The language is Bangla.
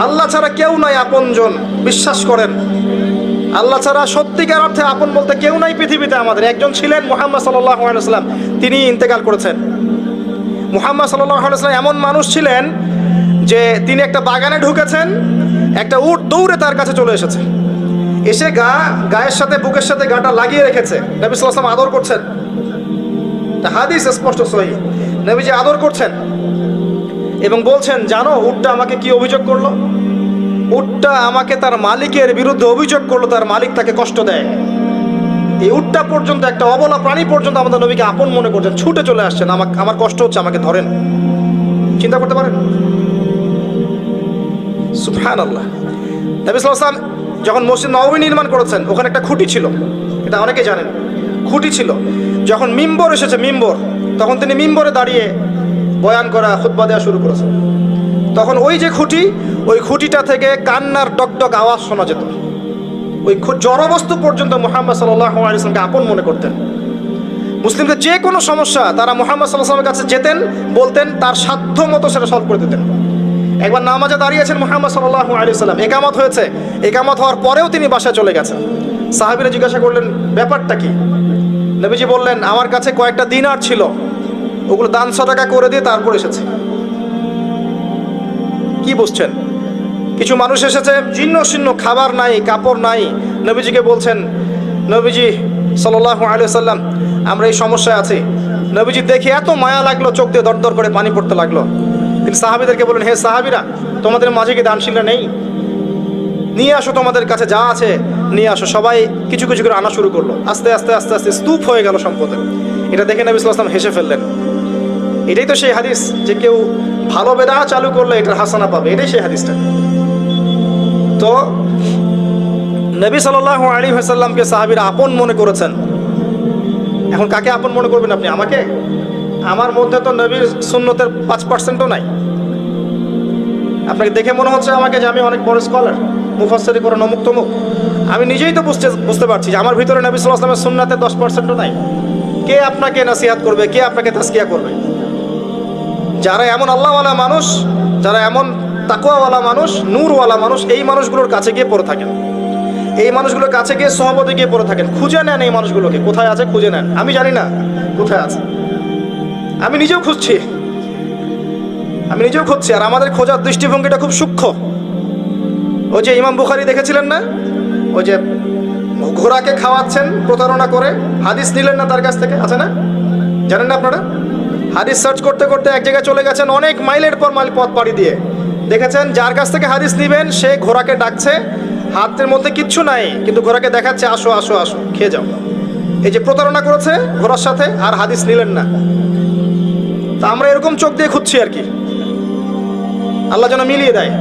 আল্লাহ ছাড়া কেউ নাই আপনজন, বিশ্বাস করেন। আল্লাহ ছাড়া সত্যিকার অর্থে আপন বলতে কেউ নাই পৃথিবীতে আমাদের। একজন ছিলেন মোহাম্মদ আলাইসাল্লাম তিনি ইন্তেকাল করেছেন। মুহাম্মদ আলাইসাল্লাম এমন মানুষ ছিলেন যে তিনি একটা বাগানে ঢুকেছেন, একটা উট দৌড়ে তার কাছে চলে এসেছে। এসে গা, গায়ের সাথে, বুকের সাথে গাটা লাগিয়ে রেখেছে। নবী সাল্লাম আদর করছেন। হাদিস স্পষ্ট সহি। নবীজি আদর করছেন এবং বলছেন, জানো, উটটা আমাকে কি অভিযোগ করল? উটটা আমাকে তার মালিকের বিরুদ্ধে অভিযোগ করল, তার মালিক তাকে কষ্ট দেয়। এই উটটা পর্যন্ত, একটা অবলা প্রাণী পর্যন্ত আমাদের নবীকে আপন মনে করছেন, ছুটে চলে আসছেন। আমাকে, আমার কষ্ট হচ্ছে, আমাকে ধরেন। চিন্তা করতে পারেন? সুফহান আল্লাহ নবী সাল্লাম যখন মসজিদ নবমী নির্মাণ করেছেন, ওখানে একটা খুঁটি ছিল। এটা অনেকে জানেন। খুঁটি ছিল। যখন মিম্বর এসেছে, মিম্বর, তখন তিনি মিম্বরে দাঁড়িয়ে বয়ান করা, খুতবা দেওয়া শুরু করেছেন তখন ওই যে খুঁটি, ওই খুঁটিটা থেকে কান্নার টকটক আওয়াজ শোনা যেত। ওই জড়বস্তু পর্যন্ত মোহাম্মদ সাল্লাহ আলিয়াকে আপন মনে করতেন। মুসলিমদের যে কোনো সমস্যা, তারা মোহাম্মদ সাল্লাহামের কাছে যেতেন, বলতেন, তার সাধ্য মতো সেটা সলভ করে দিতেন। একবার নামাজে দাঁড়িয়েছেন মোহাম্মদ সাল্লাহ আলী সাল্লাম একামত হয়েছে। একামত হওয়ার পরেও তিনি বাসায় চলে গেছেন। সাহাবিরা জিজ্ঞাসা করলেন, ব্যাপারটা কি? নবীজি বললেন, আমার কাছে কয়েকটা দিনার ছিল। ওগুলো দান সদাকা করে দিয়ে তারপর এসেছে। কি বুঝছেন? কিছু মানুষ এসেছে জীর্ণ শীর্ণ খাবার নাই, কাপড় নাই। নবীজিকে বলছেন, নবীজি সাল্লাহ আলিয়া সাল্লাম আমরা এই সমস্যায় আছি। নবীজি দেখে এত মায়া লাগল, চোখ দিয়ে দরদর করে পানি পড়তে লাগল। তিনি সাহাবিদেরকে বললেন, হে সাহাবিরা, তোমাদের মাঝে কি দানশীলরা নেই? নিয়ে আসো তোমাদের কাছে যা আছে, নিয়ে আসো। সবাই কিছু কিছু করে আনা শুরু করল। আস্তে আস্তে আস্তে আস্তে স্তূপ হয়ে গেল সম্পদের এটা দেখে নবী সাল্লাম হেসে ফেললেন। এটাই তো সেই হাদিস যে কেউ ভালো বেদা চালু করলে এটার হাসানা পাবে। এটাই সেই হাদিসটা। তো নবী সাল্লাহ আলী হাসাল্লামকে সাহাবিরা আপন মনে করেছেন। এখন কাকে আপন মনে করবেন আপনি? আমাকে? আমার মধ্যে তো নবীর সুন্নতের পাঁচ পার্সেন্টও নাই। আপনাকে দেখে মনে হচ্ছে আমাকে যে আমি অনেক বড় স্কলার মুফাসরি করেন অমুক তমুক আমি নিজেই তো বুঝতে বুঝতে পারছি যে আমার ভিতরে নবী সাল্লাহ আসলামের সুন্নাতের দশ পার্সেন্টও নাই। কে আপনাকে নাসিহাত করবে? কে আপনাকে তাস্কিয়া করবে? যারা এমন আল্লাহওয়ালা মানুষ, যারা এমন তাকুয়াওয়ালা মানুষ, নূরওয়ালা মানুষ, এই মানুষগুলোর কাছে গিয়ে পড়ে থাকেন। এই মানুষগুলোর কাছে গিয়ে সহপতি গিয়ে পড়ে থাকেন। খুঁজে নেন এই মানুষগুলোকে। কোথায় আছে খুঁজে নেন। আমি জানি না কোথায় আছে। আমি নিজেও খুঁজছি। আমি নিজেও খুঁজছি। আর আমাদের খোঁজার দৃষ্টিভঙ্গিটা খুব সূক্ষ্ম। ওই যে ইমাম বুখারি দেখেছিলেন না? ওই যে ঘোড়াকে খাওয়াচ্ছেন প্রতারণা করে। হাদিস নিলেন না তার কাছ থেকে? আছে না? জানেন না আপনারা? হাদিস সার্চ করতে করতে এক জায়গায় চলে গেছেন অনেক মাইলের পর মাইল পথ পাড়ি দিয়ে। দেখেছেন, যার কাছ থেকে হাদিস নিবেন, সে ঘোড়াকে ডাকছে। হাতের মধ্যে কিচ্ছু নাই, কিন্তু ঘোড়াকে দেখাচ্ছে, আসো আসো আসো, খেয়ে যাও। এই যে প্রতারণা করেছে ঘোড়ার সাথে, আর হাদিস নিলেন না। তা আমরা এরকম চোখ দিয়ে খুঁজছি আর কি। আল্লাহ যেন মিলিয়ে দেয়।